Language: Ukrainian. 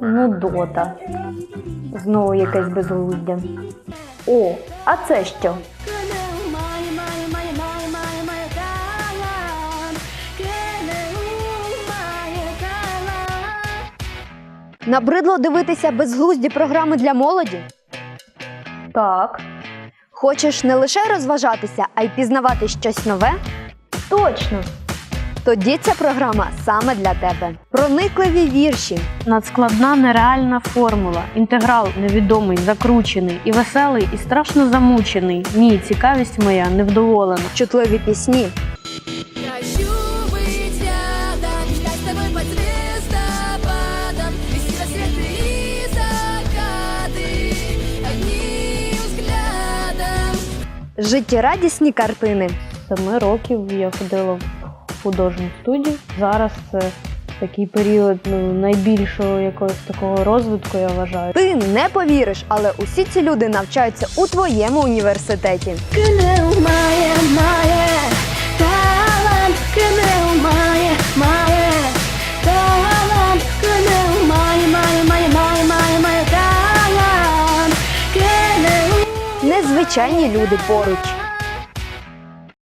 Ну, дота. Знову якесь безглуздя. О, а це що? Набридло дивитися безглузді програми для молоді? Так, Хочеш не лише розважатися, а й пізнавати щось нове? точно. Тоді ця програма саме для тебе. Проникливі вірші, Надскладна нереальна формула. Інтеграл невідомий, закручений і веселий, і страшно замучений. Ні, цікавість моя невдоволена. чутливі пісні, Хочу быть рядом, мечтать с тобой под звездопадом Вести рассветы и закаты одним взглядом життєрадісні картини, Семи років я ходила в художню студію. Зараз це такий період ну, найбільшого якогось такого розвитку, я вважаю. Ти не повіриш, але усі ці люди навчаються у твоєму університеті. Кенел має, має талант Кенел має, має талант Кенел має, має, має, має, має, має талант Кенел Незвичайні люди поруч.